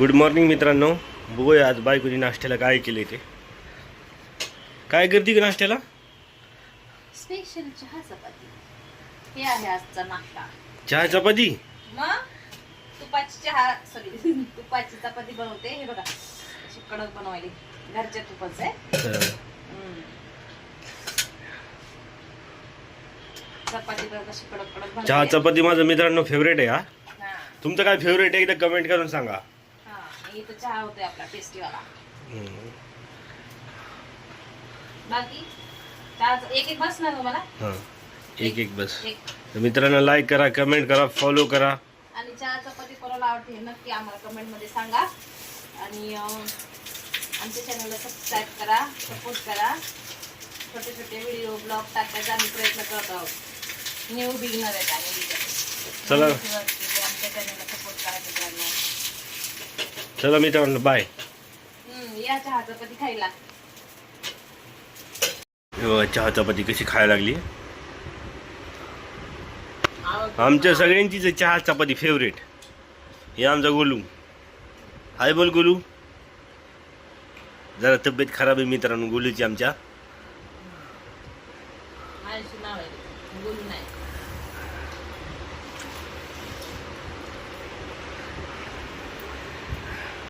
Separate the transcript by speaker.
Speaker 1: Good morning मित्रांनो. बघूया आज बायकोनी नाश्त्याला काय केले ते. काय करते का नाश्त्याला?
Speaker 2: स्पेशल चहा चपाती. हे आहे आजचा नाश्ता.
Speaker 1: चहा चपाती?
Speaker 2: मग? तुपाची चहा सॉरी तुपाची चपाती बनवते. हे बघा अशी कडक बनवायली. घरच्या तुपाचं आहे. हम्म. चपाती बघा कशी कडक कडक बनवते.
Speaker 1: चहा चपाती माझं मित्रांनो फेवरेट आहे हा. तुमचं काय फेवरेट आहे एकदा कमेंट करून सांगा.
Speaker 2: आणि इथं चहा होतोय आपला टेस्टीवाला. बाकी? चहाचं एक एक बस ना तुम्हाला?
Speaker 1: हं. एक एक बस.
Speaker 2: एक.
Speaker 1: तर मित्रांनो लाईक करा कमेंट करा फॉलो करा.
Speaker 2: आणि चहा चपाती कोणाला आवडते हे नक्की आम्हाला कमेंटमध्ये सांगा. आणि अं, आमच्या चॅनलला सबस्क्राईब करा सपोर्ट करा. छोटे छोटे व्हिडिओ ब्लॉग टाकण्याचा आम्ही प्रयत्न करत आहोत. न्यू बिगिनर आहेत आम्ही. तिथे.
Speaker 1: चला.
Speaker 2: माहितीवरती आमच्या चॅनलला सपोर्ट करा मित्रांनो
Speaker 1: चला मित्रांनो बाय
Speaker 2: या चहा चपाती खायला.
Speaker 1: चहा चपाती कशी खायला लागली? आमच्या सगळ्यांचीच चहा चपाती फेवरेट हे आमचा गोलू. हाय बोल गोलू. जरा तब्येत खराब आहे मित्रांनो गोलूची आमच्या.